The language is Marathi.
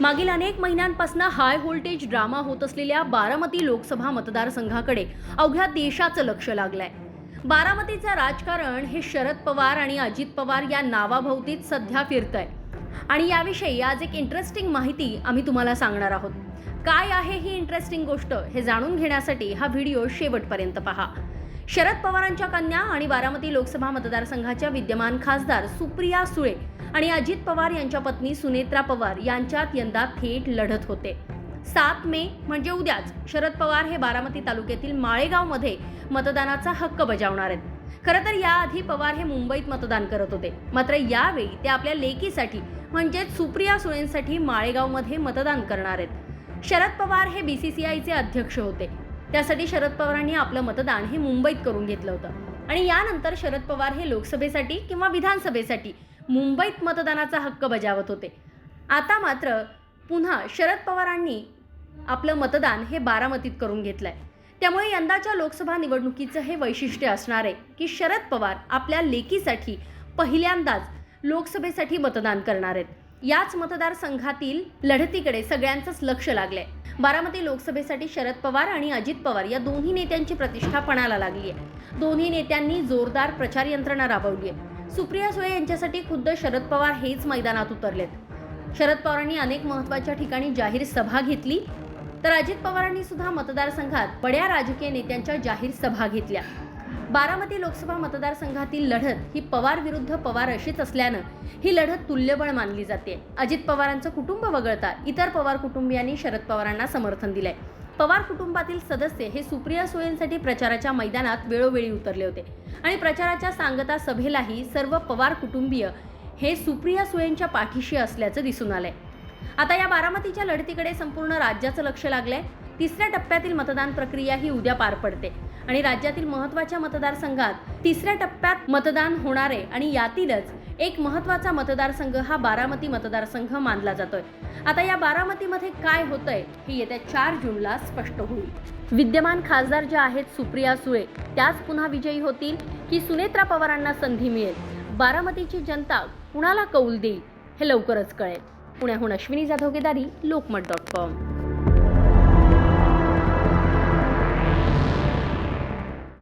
मागील अनेक महिन्यांपासून हाय व्होल्टेज ड्रामा होत असलेल्या बारामती लोकसभा मतदारसंघाकडे अवघ्या देशाचं लक्ष लागलंय. बारामतीचं राजकारण हे शरद पवार आणि अजित पवार या नावाभोवतीच सध्या फिरतंय. आणि याविषयी आज एक इंटरेस्टिंग माहिती आम्ही तुम्हाला सांगणार आहोत. काय आहे ही इंटरेस्टिंग गोष्ट हे जाणून घेण्यासाठी हा व्हिडिओ शेवटपर्यंत पहा. शरद पवारांच्या कन्या आणि बारामती लोकसभा मतदारसंघाच्या विद्यमान खासदार सुप्रिया सुळे आणि अजित पवार यांच्या पत्नी सुनेत्रा पवार यांच्यात यंदा थेट लढत होते. सात मे म्हणजे उद्याच शरद पवार हे बारामती तालुक्यातील माळेगावमध्ये मतदानाचा हक्क बजावणार आहेत. खरं तर याआधी पवार हे मुंबईत मतदान करत होते. मात्र यावेळी ते आपल्या लेकीसाठी म्हणजेच सुप्रिया सुळेंसाठी माळेगावमध्ये मतदान करणार आहेत. शरद पवार हे बी सी सी आयचे अध्यक्ष होते. त्यासाठी शरद पवारांनी आपलं मतदान हे मुंबईत करून घेतलं होतं. आणि यानंतर शरद पवार हे लोकसभेसाठी किंवा विधानसभेसाठी मुंबईत मतदानाचा हक्क बजावत होते. आता मात्र पुन्हा शरद पवारांनी आपलं मतदान हे बारामतीत करून घेतलं आहे त्यामुळे यंदाच्या लोकसभा निवडणुकीचं हे वैशिष्ट्य असणार आहे की शरद पवार आपल्या लेकीसाठी पहिल्यांदाच लोकसभेसाठी मतदान करणार आहेत. याच मतदारसंघातील लढतीकडे सगळ्यांचंच लक्ष लागलंय. बारामती लोकसभेसाठी शरद पवार आणि अजित पवार या दोन्ही नेत्यांची प्रतिष्ठा पणाला लागली आहे दोन्ही नेत्यांनी जोरदार प्रचार यंत्रणा राबवली आहे सुप्रिया सुळे यांच्यासाठी खुद्द शरद पवार हेच मैदानात उतरलेत. शरद पवारांनी अनेक महत्त्वाच्या ठिकाणी जाहीर सभा घेतली. तर अजित पवारांनी सुद्धा मतदारसंघात बड्या राजकीय नेत्यांच्या जाहीर सभा घेतल्या. बारामती लोकसभा मतदारसंघातील लढत ही पवार विरुद्ध पवार अशीच असल्यानं ही लढत तुल्यबळ मानली जाते. अजित पवारांचं कुटुंब वगळता इतर पवार कुटुंबियांनी शरद पवारांना समर्थन दिलंय. पवार कुटुंबातील सदस्य हे सुप्रिया सुळेंसाठी प्रचाराच्या मैदानात वेळोवेळी उतरले होते. आणि प्रचाराच्या सांगता सभेलाही सर्व पवार कुटुंबीय हे सुप्रिया सुळेंच्या पाठीशी असल्याचं दिसून आलंय. आता या बारामतीच्या लढतीकडे संपूर्ण राज्याचं लक्ष लागलंय. तिसऱ्या टप्प्यातील मतदान प्रक्रिया ही उद्या पार पडते. आणि राज्यातील महत्त्वाच्या मतदारसंघात तिसऱ्या टप्प्यात मतदान होणार आहे आणि यातीलच एक महत्त्वाचा मतदारसंघ हा बारामती मतदारसंघ मानला जातोय. आता या बारामतीमध्ये काय होतंय हे येत्या चार जूनला स्पष्ट होईल. विद्यमान खासदार ज्या आहेत सुप्रिया सुळे त्याच पुन्हा विजयी होतील की सुनेत्रा पवारांना संधी मिळेल? बारामतीची जनता कुणाला कौल देईल हे लवकरच कळेल. पुण्याहून अश्विनी जाधव केदारी लोकमत डॉट कॉम.